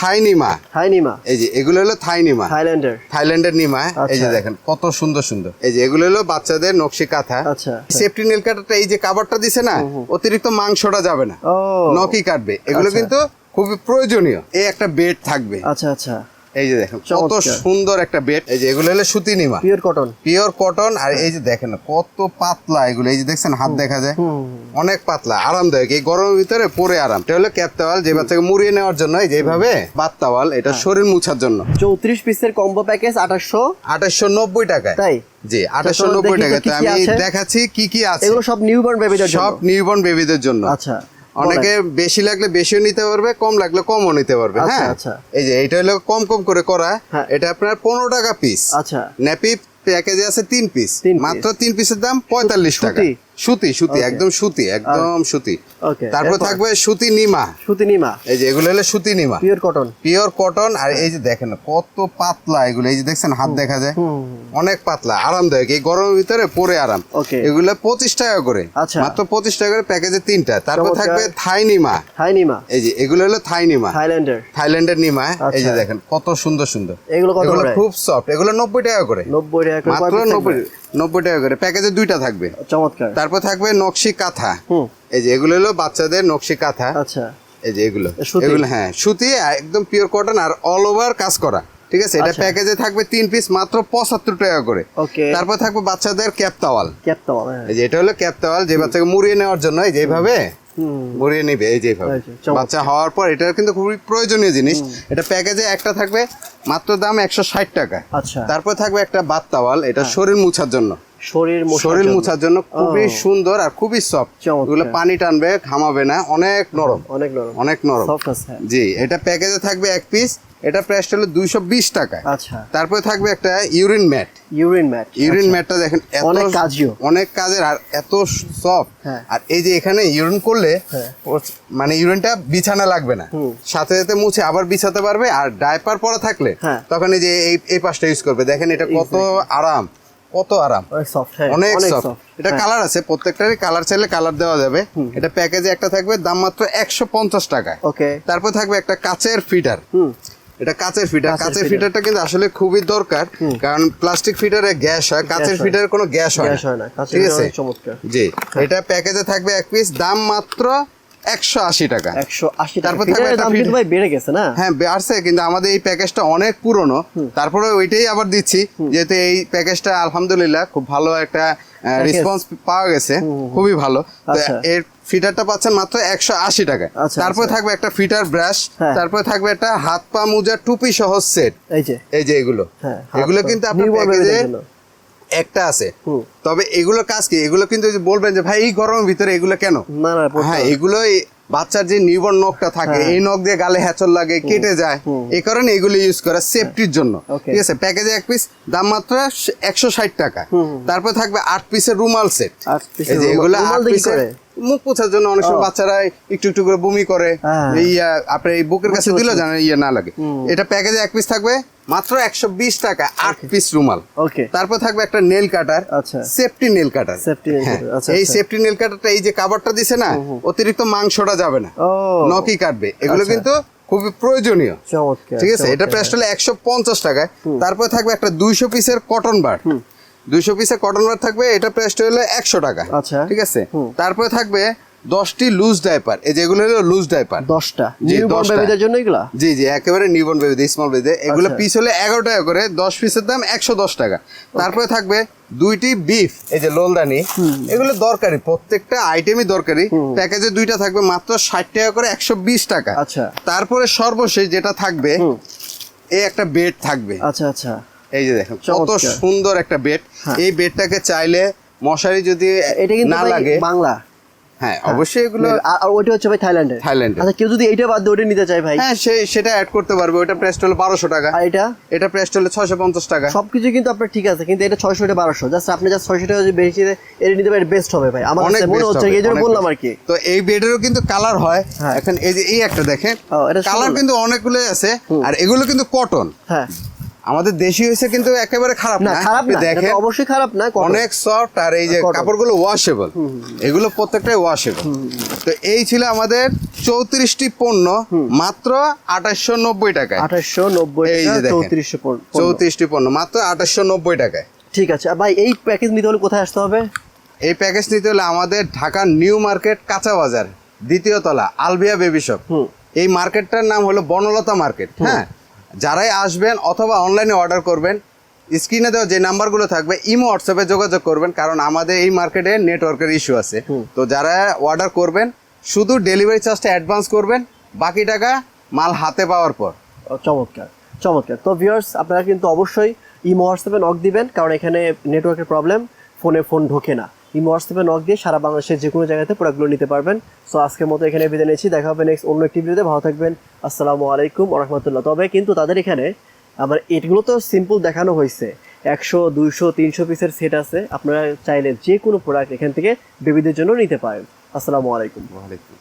থাই Nima. High Nima. এই যে এগুলো হলো থাই নিমা। থাইল্যান্ডের। থাইল্যান্ডের নিমা এই যে আচ্ছা। দেখেন কত সুন্দর সুন্দর। এই যে এগুলো হলো বাচ্চাদের নকশি কাঁথা। আচ্ছা। সেফটি নেল কাটারটা এই যে কাভারটা দিছে না অতিরিক্ত মাংসটা যাবে না। নকি কাটবে। এগুলো আচ্ছা। কিন্তু খুবই প্রয়োজনীয়। এই একটা বেড থাকবে। আচ্ছা আচ্ছা। এই যে দেখেন কত সুন্দর একটা বেড এই যে এগুলো হলো সুতি নিমা। পিওর কটন পিওর কটন আর এই যে দেখেন কত পাতলা এগুলো। এই যে দেখছেন হাত দেখা যায়। অনেক পাতলা আরামদায়ক। এই গরমের ভিতরে পরে আরাম। এটা হলো ক্যাপ তাওয়াল যে বাচ্চাকে মুড়িয়ে নেওয়ার জন্য। এই যেভাবে বাত তাওয়াল এটা হ্যাঁ। শরীর মুছার জন্য। চৌত্রিশ পিসের কম্বো প্যাকেজ আঠাশশো। আঠাশশো নব্বই টাকায়। তাই? জি আঠাশশো নব্বই তো টাকায়। তো আমি দেখাচ্ছি কি কি আছে। এগুলো সব নিউবর্ন বেবিদের জন্য। সব নিউবর্ন বেবিদের জন্য। আচ্ছা। অনেকে বেশি লাগলে বেশিও নিতে পারবে কম লাগলে কমও নিতে পারবে আচ্ছা, হ্যাঁ? আচ্ছা। এই যে এটা হলো কম কম করে করা হ্যাঁ। এটা আপনার পনেরো টাকা পিস আচ্ছা। ন্যাপি প্যাকেজে আছে তিন পিস মাত্র তিন পিসের দাম পঁয়তাল্লিশ টাকা। সুতি? সুতি একদম সুতি একদম সুতি। তারপর থাকবে সুতি নিমা। সুতি নিমা। এই যে এগুলো হলো সুতি নিমা। পিওর কটন পিওর কটন আর এই যে দেখেন কত পাতলা এগুলো। এই যে দেখছেন হাত দেখা যায়। অনেক পাতলা আরামদায়ক। এই গরমের ভিতরে পরে আরাম। এগুলো পঁচিশ টাকা করে। আচ্ছা। মাত্র পঁচিশ টাকা করে প্যাকেজে তিনটা। তারপর থাকবে থাই নিমা। হাই নিমা। এই যে এগুলো হলো থাই নিমা। থাইল্যান্ডের থাইল্যান্ডের নিমা। এই যে আচ্ছা। দেখেন কত সুন্দর সুন্দর। এগুলো এগুলো খুব সফট এগুলো নব্বই টাকা করে। নব্বই টাকা মাত্র নব্বই নব্বই টাকা করে। প্যাকেজে দুইটা থাকবে। চমৎকার। তারপর থাকবে নকশি কাঁথা। এই যে এগুলো হলো বাচ্চাদের নকশি কাঁথা। আচ্ছা। এই যে এগুলো। এগুলো হ্যাঁ সুতি একদম পিওর কটন আর অল ওভার কাজ করা। ঠিক আছে? এটা আচ্ছা। প্যাকেজে থাকবে তিন পিস মাত্র পঁচাত্তর টাকা করে। তারপর থাকবে বাচ্চাদের ক্যাপ তাওয়াল ক্যাপটা হ্যাঁ। এই যে এটা হলো ক্যাপ তাওয়াল যে বাচ্চাকে মুড়িয়ে নেওয়ার জন্য। এই যেভাবে মুড়িয়ে নিবে এই যেভাবে। বাচ্চা হওয়ার পর এটা কিন্তু খুবই প্রয়োজনীয় জিনিস। এটা প্যাকেজে একটা থাকবে মাত্র দাম একশো ষাট টাকা। আচ্ছা। তারপর থাকবে একটা বাত তাওয়াল এটা শরীর মুছার জন্য। শরীর মোছার শরীর জন্য। মুছার জন্য খুবই সুন্দর আর খুবই সফট। এগুলো পানি টানবে ঘামাবে না অনেক নরম। অনেক নরম। অনেক নরম। হ্যাঁ। জি এটা প্যাকেজে থাকবে এক পিস এটা প্রাইস হলো দুইশো বিশ টাকা আচ্ছা। তারপরে থাকবে একটা urine mat urine mat urine ম্যাটটা দেখেন এত অনেক কাজীয়। অনেক কাজের আর এত সফট হ্যাঁ। আর এই যে এখানে ইউরিন করলে হ্যাঁ। মানে ইউরিনটা বিছানা লাগবে না। সাথে সাথে মুছে আবার বিছাতে পারবে আর ডাইপার পরা থাকলে। তখন এই যে এই পাশটা ইউজ করবে। দেখেন এটা কত আরাম। কত আরাম। অনেক সফট হ্যাঁ এটা কালার আছে প্রত্যেকটারই কালার চাইলে কালার দেওয়া যাবে। এটা প্যাকেজে একটা থাকবে দাম মাত্র একশো পঞ্চাশ টাকা ওকে। তারপর থাকবে একটা কাচের ফিটার এটা কাচের ফিটার কাচের ফিটারটা কিন্তু আসলে খুবই দরকার কারণ প্লাস্টিক ফিটারে গ্যাস হয় কাচের হয়। ফিটারে কোনো গ্যাস হয় না। না। ঠিক আছে? জি। এটা প্যাকেজে থাকবে এক পিস দাম মাত্র একশো আশি টাকা। একশো আশি তারপর থাকবে ফিটারের একটা দাম কিন্তু ভাই বেড়ে গেছে না? হ্যাঁ বাড়ছে কিন্তু আমাদের এই প্যাকেজটা অনেক পুরনো। তারপরে ওইটাই আবার দিচ্ছি যেহেতু এই প্যাকেজটা আলহামদুলিল্লাহ খুব ভালো একটা রেসপন্স পাওয়া গেছে খুবই ভালো। আচ্ছা। এর ফিটারটা পাচ্ছেন মাত্র একশো আশি টাকা। আচ্ছা, তারপরে আচ্ছা। থাকবে একটা ফিটার ব্রাশ হ্যাঁ। তারপরে থাকবে একটা হাত পা মোজা টুপি সহ সেট। এই যে। এই যে এগুলো। হ্যাঁ এগুলো কিন্তু আপনার প্যাকেজে। একটা আছে। তবে এগুলো কাজ কি? এগুলো কিন্তু বলবেন যে ভাই এই গরমের ভিতরে এগুলো কেন? হ্যাঁ এগুলো বাচ্চার যে নিবন নখটা থাকে হ্যাঁ। এই নখ দিয়ে গালে হ্যাচর লাগে কেটে যায় এই কারণে এগুলো ইউজ করা সেফটির জন্য। ঠিক আছে? প্যাকেজে এক পিস দাম মাত্র একশো ষাট টাকা। তারপর থাকবে আট পিসের রুমাল সেট এগুলো আট পিসের মুখ পোছার জন্য অনেক সময় বাচ্চারা একটু একটু করে বমি করে। হ্যাঁ। এই আপনার এই বুকের কাছে দিলে। জানেন ইয়ে না লাগে। এটা প্যাকেজে এক পিস থাকবে মাত্র একশো বিশ টাকা আট পিস রুমাল। ওকে তারপর থাকবে একটা নেল কাটার আচ্ছা। সেফটি নেল কাটার cutter, আচ্ছা, এই। সেফটি নেল কাটারটা এই যে কাভারটা দিছে না অতিরিক্ত মাংসটা যাবে না। ও। নখই কাটবে। এগুলো আচ্ছা। কিন্তু খুবই প্রয়োজনীয়। ঠিক আছে? এটা। প্রাইস হলো একশো পঞ্চাশ টাকায়। তারপর থাকবে একটা দুইশো পিসের কটন বার দুইশো পিসের কটন বার থাকবে এটা প্রাইস হলো একশো টাকা। আচ্ছা। ঠিক আছে। তারপরে থাকবে দশটি লুজ ডাইপার এই যেগুলো হলো লুজ ডাইপার দশটা। নিউবর্ন বেবিদের জন্য এগুলা? জি জি একেবারে নিবন বেবিতে স্মল বেবিতে এগুলো আচ্ছা। পিস হলে এগারো টাকা করে দশ পিসের দাম একশো দশ টাকা। তারপরে থাকবে দুইটি বিফ এই যে লোলদানি। এগুলো দরকারি প্রত্যেকটা আইটেমই দরকারি। প্যাকেজে দুইটা থাকবে মাত্র ষাট টাকা করে একশো বিশ টাকা। আচ্ছা। তারপরে সর্বশেষ যেটা থাকবে এই একটা বেড থাকবে। আচ্ছা আচ্ছা। এই যে দেখেন কত সুন্দর একটা বেড হ্যাঁ। এই বেডটাকে চাইলে মশারি যদি এটা কিন্তু না লাগে বাংলা। হ্যাঁ অবশ্যই এগুলো আর ওইটা হচ্ছে ভাই থাইল্যান্ডের। থাইল্যান্ডের। আচ্ছা কেউ যদি এইটা বাদ দিয়ে ওইটা নিতে চায় ভাই? হ্যাঁ সে সেটা অ্যাড করতে পারবে। ওটা প্রাইস হলো বারোশো টাকা। আর এটা? এটা প্রাইস হলো ছয়শো পঞ্চাশ টাকা। সবকিছু কিন্তু আপনার ঠিক আছে কিন্তু এটা ছয়শো এটা বারোশো। জাস্ট আপনি জাস্ট ছয়শো টাকা যদি বেশি এটা নিতে পারেন বেস্ট হবে ভাই। আমার অনেক মনে হচ্ছে এই জন্য বললাম আর কি। তো এই বেডেরও কিন্তু কালার হয়। হ্যাঁ। এখন এই যে এই একটা দেখেন এটা কালার। কিন্তু অনেকগুলোই আছে আর এগুলো কিন্তু কটন হ্যাঁ। আমাদের দেশি হয়েছে কিন্তু একেবারে খারাপ না খারাপ না দেখেন অবশ্যই খারাপ না অনেক সফট আর এই যে। কাপড়গুলো ওয়াশেবল এগুলো প্রত্যেকটাই ওয়াশেবল তো এই ছিল আমাদের চৌত্রিশটি পণ্য মাত্র আঠাশশো নব্বই টাকায়। আঠাশশো নব্বই এই যে চৌত্রিশশো চৌত্রিশটি পণ্য। মাত্র আঠাশশো নব্বই টাকায়। ঠিক আছে ভাই এই প্যাকেজ নিতে হলে কোথায় আসতে হবে? এই প্যাকেজ নিতে হলে আমাদের ঢাকার নিউ মার্কেট কাঁচা বাজার দ্বিতীয় তলা আলবিয়া বেবি শপ এই মার্কেটটার নাম হলো বনলতা মার্কেট হ্যাঁ? যারাই আসবেন অথবা অনলাইনে অর্ডার করবেন স্ক্রিনে দেওয়া যে নাম্বারগুলো থাকবে ইমো হোয়াটসঅ্যাপে যোগাযোগ করবেন কারণ আমাদের এই মার্কেটে নেটওয়ার্কের ইস্যু আছে। তো যারা অর্ডার করবেন শুধু ডেলিভারি চার্জটা অ্যাডভান্স করবেন বাকি টাকা মাল হাতে পাওয়ার পর। চমৎকার চমৎকার। তো ভিউয়ার্স আপনারা কিন্তু অবশ্যই ইমো হোয়াটসঅ্যাপে নক দিবেন কারণ এখানে নেটওয়ার্কের প্রবলেম ফোনে ফোন ঢোকে না। ইমো নক দিয়ে সারা বাংলাদেশের যে কোনো জায়গাতে প্রোডাক্টগুলো নিতে পারবেন। সো আজকের মতো এখানে বিদায় নিচ্ছি। দেখা হবে নেক্সট অন্য একটি ভিডিওতে। ভালো থাকবেন। আসসালামু আলাইকুম রহমতুল্লাহ। তবে কিন্তু তাদের এখানে আমার এটগুলো তো সিম্পল দেখানো হয়েছে। একশো, দুইশো, তিনশো পিসের সেট আছে। আপনারা চাইলে যে কোনো প্রোডাক্ট এখান থেকে বেবিদের জন্য নিতে পারেন। আসসালামু আলাইকুম। ওয়ালাইকুম।